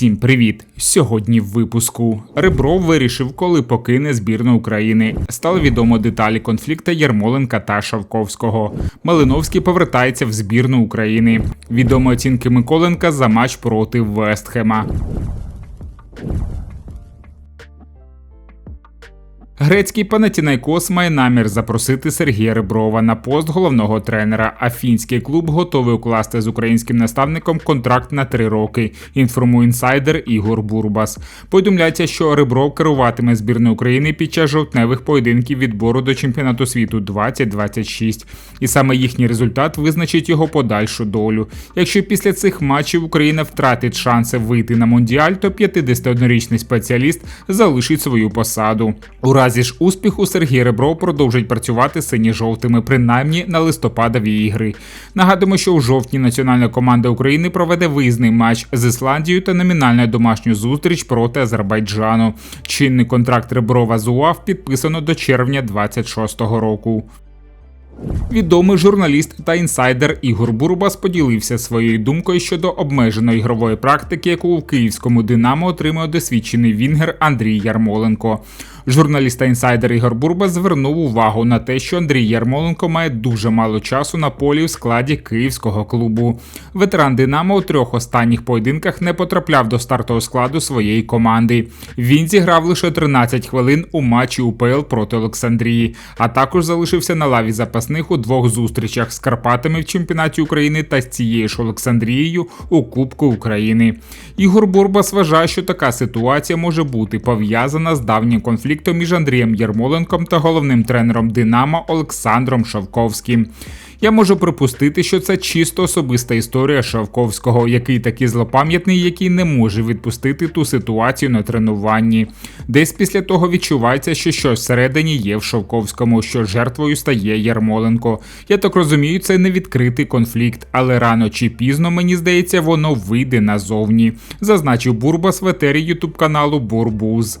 Всім привіт! Сьогодні в випуску Ребров вирішив, коли покине збірну України. Стало відомо деталі конфлікту Ярмоленка та Шавковського. Малиновський повертається в збірну України. Відомо оцінки Миколенка за матч проти Вестхема. Грецький Панатінайкос має намір запросити Сергія Реброва на пост головного тренера. А фінський клуб готовий укласти з українським наставником контракт на три роки. Інформує інсайдер Ігор Бурбас. Повідомляється, що Ребров керуватиме збірною України під час жовтневих поєдинків відбору до чемпіонату світу 2026. І саме їхній результат визначить його подальшу долю. Якщо після цих матчів Україна втратить шанси вийти на мондіаль, то 51-річний спеціаліст залишить свою посаду. У разі разі ж успіху Сергій Ребров продовжить працювати сині-жовтими, принаймні на листопадові ігри. Нагадуємо, що у жовтні національна команда України проведе виїзний матч з Ісландією та номінальну домашню зустріч проти Азербайджану. Чинний контракт Реброва з УАВ підписано до червня 2026 року. Відомий журналіст та інсайдер Ігор Бурбас поділився своєю думкою щодо обмеженої ігрової практики, яку у київському Динамо отримує досвідчений Вінгер Андрій Ярмоленко. Журналіст та інсайдер Ігор Бурбас звернув увагу на те, що Андрій Ярмоленко має дуже мало часу на полі в складі київського клубу. Ветеран Динамо у трьох останніх поєдинках не потрапляв до стартового складу своєї команди. Він зіграв лише 13 хвилин у матчі УПЛ проти Олександрії, а також залишився на лаві запасних у двох зустрічах з Карпатами в чемпіонаті України та з цією ж Олександрією у Кубку України. Ігор Бурбас вважає, що така ситуація може бути пов'язана з давнім конфліктом конфлікту між Андрієм Єрмоленком та головним тренером Динамо Олександром Шавковським. Я можу припустити, що це чисто особиста історія Шавковського, який такий злопам'ятний, який не може відпустити ту ситуацію на тренуванні. Десь після того відчувається, що щось всередині є в Шавковському, що жертвою стає Ярмоленко. Я так розумію, це не відкритий конфлікт, але рано чи пізно, мені здається, воно вийде назовні. Зазначив Бурбас в етері ютуб каналу Бурбуз.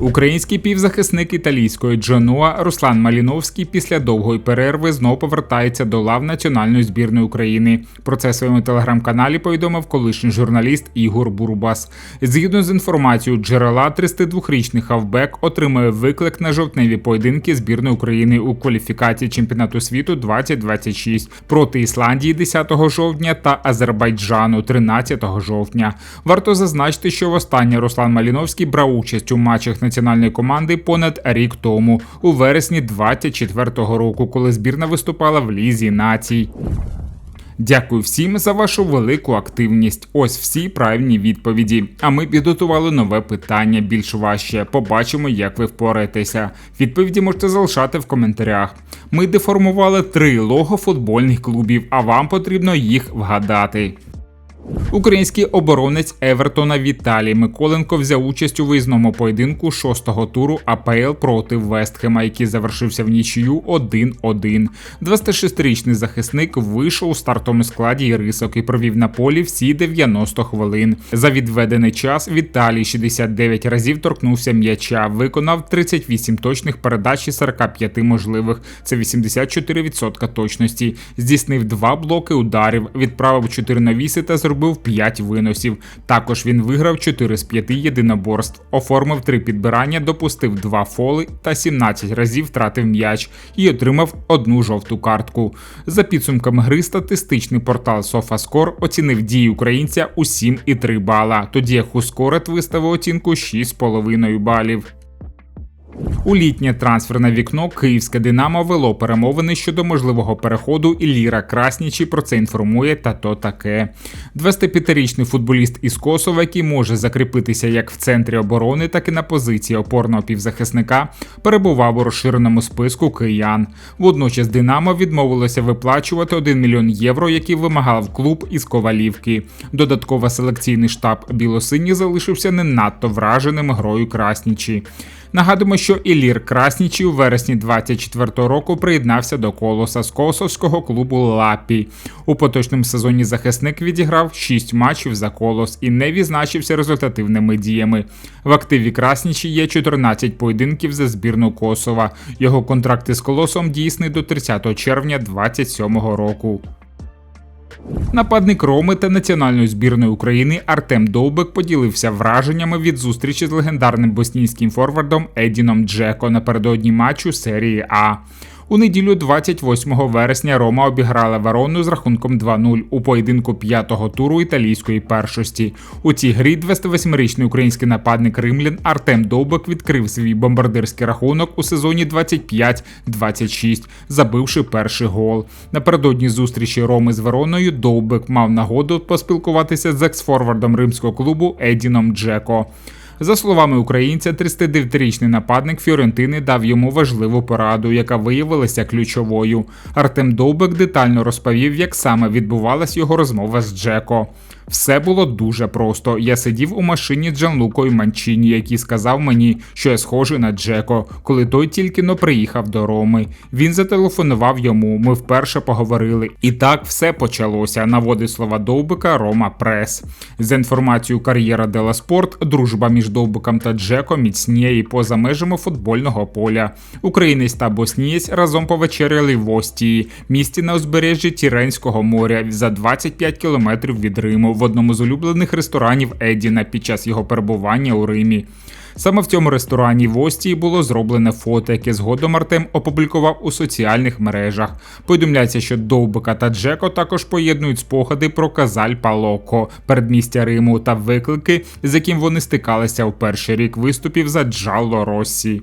Український півзахисник італійської Джонуа Руслан Маліновський після довгої перерви знов повертається до лав національної збірної України. Про це в своєму телеграм-каналі повідомив колишній журналіст Ігор Бурбас. Згідно з інформацією джерела, 32-річний хавбек отримує виклик на жовтневі поєдинки збірної України у кваліфікації чемпіонату світу 2026 проти Ісландії 10 жовтня та Азербайджану 13 жовтня. Варто зазначити, що востаннє Руслан Маліновський брав участь у матчах національної команди понад рік тому, у вересні 24-го року, коли збірна виступала в лізі націй. Дякую всім за вашу велику активність. Ось всі правильні відповіді. А ми підготували нове питання більш важче. Побачимо, як ви впораєтеся. Відповіді можете залишати в коментарях. Ми деформували три лого футбольних клубів, а вам потрібно їх вгадати. Український оборонець Евертона Віталій Миколенко взяв участь у виїзному поєдинку шостого туру АПЛ проти Вестхема, який завершився в нічию 1-1. 26-річний захисник вийшов у стартовому складі рисок і провів на полі всі 90 хвилин. За відведений час Віталій 69 разів торкнувся м'яча, виконав 38 точних передач і 45 можливих. Це 84% точності. Здійснив два блоки ударів, відправив 4 навіси та зробив зробив 5 виносів. Також він виграв 4 з 5 єдиноборств, оформив 3 підбирання, допустив 2 фоли та 17 разів втратив м'яч і отримав одну жовту картку. За підсумками гри статистичний портал SofaScore оцінив дії українця у 7,3 бала, тоді як Хускорет виставив оцінку 6,5 балів. У літнє трансферне вікно київське Динамо вело перемовини щодо можливого переходу Ілліра Краснічі. Про це інформує та то таке. 25-річний футболіст із Косова, який може закріпитися як в центрі оборони, так і на позиції опорного півзахисника, перебував у розширеному списку киян. Водночас Динамо відмовилося виплачувати 1 мільйон євро, які вимагав клуб із Ковалівки. Додатково селекційний штаб Білосині залишився не надто враженим грою Краснічі. Нагадуємо, що Ілір Краснічі у вересні 24-го року приєднався до колоса з косовського клубу Лапі. У поточному сезоні захисник відіграв 6 матчів за колос і не відзначився результативними діями. В активі Краснічі є 14 поєдинків за збірну Косова. Його контракт із колосом дійсний до 30 червня 27 року. Нападник Роми та національної збірної України Артем Довбек поділився враженнями від зустрічі з легендарним боснійським форвардом Едіном Джеко напередодні матчу серії А. У неділю 28 вересня Рома обіграла Верону з рахунком 2-0 у поєдинку п'ятого туру італійської першості. У цій грі 28-річний український нападник римлян Артем Довбик відкрив свій бомбардирський рахунок у сезоні 25-26, забивши перший гол. Напередодні зустрічі Роми з Вероною Довбик мав нагоду поспілкуватися з ексфорвардом римського клубу Едіном Джеко. За словами українця, 39-річний нападник Фіорентини дав йому важливу пораду, яка виявилася ключовою. Артем Довбек детально розповів, як саме відбувалась його розмова з Джеко. Все було дуже просто. Я сидів у машині з Джанлукою Манчині, який сказав мені, що я схожий на Джеко, коли той тільки но приїхав до Роми. Він зателефонував йому. Ми вперше поговорили. І так все почалося. Наводить слова Довбика Рома Прес. За інформацією кар'єра Дела Спорт, дружба між Довбиком та Джеко міцніє і поза межами футбольного поля. Українець та боснієць разом повечеряли в Остії, місті на узбережжі Тіренського моря за 25 кілометрів від Риму в одному з улюблених ресторанів Едіна під час його перебування у Римі. Саме в цьому ресторані в Остії було зроблене фото, яке згодом Артем опублікував у соціальних мережах. Повідомляється, що Довбика та Джеко також поєднують спогади про Казаль Палоко, передмістя Риму та виклики, з яким вони стикалися у перший рік виступів за Джалло Россі.